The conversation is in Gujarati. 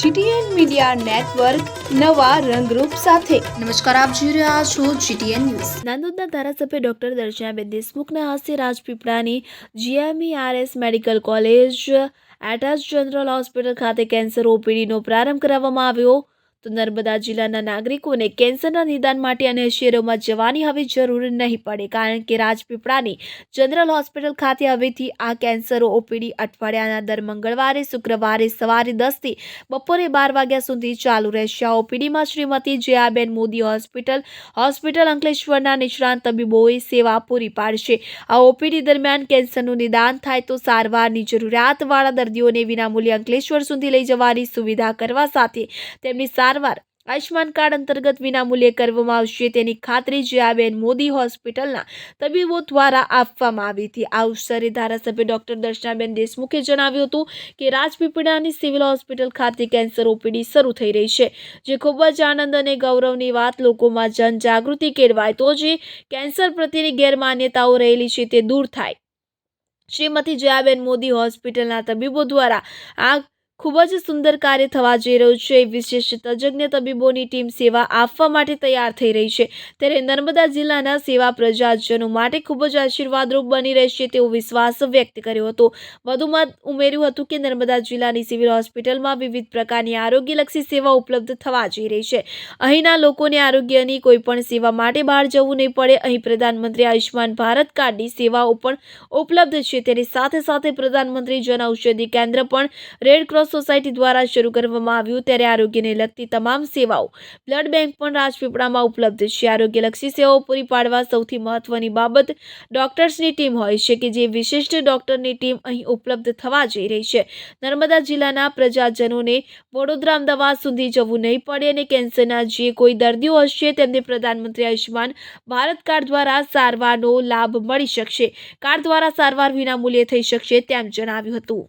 જીટીએન મીડિયા નેટવર્ક નવા રંગરૂપ સાથે. નમસ્કાર આપ જોઈ રહ્યા છો જીટીએન ન્યૂઝ. નાંદોદના ધારાસભ્ય ડોક્ટર દર્શનાબેન દેશમુખના હસ્તે રાજપીપળાની GMERS medical college attach general hospital ખાતે કેન્સર ઓપીડીનો પ્રારંભ કરાવવામાં આવ્યો. તો નર્મદા જિલ્લાના નાગરિકોને કેન્સરના નિદાન માટે અન્ય શહેરોમાં જવાની હવે જરૂર નહીં પડે કારણ કે રાજપીપળાની જનરલ હોસ્પિટલ ખાતે હવેથી આ કેન્સર ઓપીડી અઠવાડિયાના દર મંગળવારે, શુક્રવારે સવારે દસથી બપોરે બાર વાગ્યા સુધી ચાલુ રહેશે. આ ઓપીડીમાં શ્રીમતી જયાબેન મોદી હોસ્પિટલ હોસ્પિટલ અંકલેશ્વરના નિષ્ણાંત તબીબોએ સેવા પૂરી પાડશે. આ ઓપીડી દરમિયાન કેન્સરનું નિદાન થાય તો સારવારની જરૂરિયાતવાળા દર્દીઓને વિનામૂલ્યે અંકલેશ્વર સુધી લઈ જવાની સુવિધા કરવા સાથે તેમની સારવાર આયુષ્માન કાર્ડ અંતર્ગત વિનામૂલ્યે કરવામાં આવશે તેની ખાતરી જયાબેન મોદી હોસ્પિટલના તબીબો દ્વારા આપવામાં આવી હતી. આ અવસરે ધારાસભ્ય ડોક્ટર દર્શનાબેન દેશમુખે જણાવ્યું હતું કે રાજપીપળાની સિવિલ હોસ્પિટલ ખાતે કેન્સર ઓપીડી શરૂ થઈ રહી છે, જે ખૂબ જ આનંદ અને ગૌરવની વાત લોકોમાં જનજાગૃતિ કેળવાય તો જે કેન્સર પ્રત્યેની ગેરમાન્યતાઓ રહેલી છે તે દૂર થાય. શ્રીમતી જયાબેન મોદી હોસ્પિટલના તબીબો દ્વારા આ ખૂબ જ સુંદર કાર્ય થવા જઈ રહ્યું છે. વિશેષ તજજ્ઞ તબીબોની ટીમ સેવા આપવા માટે તૈયાર થઈ રહી છે. ત્યારે નર્મદા જિલ્લાના સેવા પ્રજાજનો માટે ખૂબ જ આશીર્વાદરૂપ બની રહેશે તેવો વિશ્વાસ વ્યક્ત કર્યો હતો. વધુમાં ઉમેર્યું હતું કે નર્મદા જિલ્લાની સિવિલ હોસ્પિટલમાં વિવિધ પ્રકારની આરોગ્યલક્ષી સેવા ઉપલબ્ધ થવા જઈ રહી છે. અહીંના લોકોને આરોગ્યની કોઈપણ સેવા માટે બહાર જવું નહીં પડે. અહીં પ્રધાનમંત્રી આયુષ્યમાન ભારત કાર્ડની સેવાઓ પણ ઉપલબ્ધ છે. તેની સાથે સાથે પ્રધાનમંત્રી જન ઔષધિ કેન્દ્ર પણ રેડ ક્રોસ સોસાયટી દ્વારા શરૂ કરવામાં આવ્યું ત્યારે આરોગ્યને લગતી તમામ સેવાઓ બ્લડ બેંક પણ રાજપીપળામાં ઉપલબ્ધ છે. આરોગ્યલક્ષી સેવાઓ પૂરી પાડવા સૌથી મહત્વની બાબત ડોક્ટર્સની ટીમ હોય છે કે જે વિશિષ્ટ ડોક્ટરની ટીમ અહીં ઉપલબ્ધ થવા જઈ રહી છે. નર્મદા જિલ્લાના પ્રજાજનોને વડોદરા અમદાવાદ સુધી જવું નહીં પડે અને કેન્સરના જે કોઈ દર્દીઓ હશે તેમને પ્રધાનમંત્રી આયુષ્માન ભારત કાર્ડ દ્વારા સારવારનો લાભ મળી શકશે. કાર્ડ દ્વારા સારવાર વિનામૂલ્યે થઈ શકશે તેમ જણાવ્યું હતું.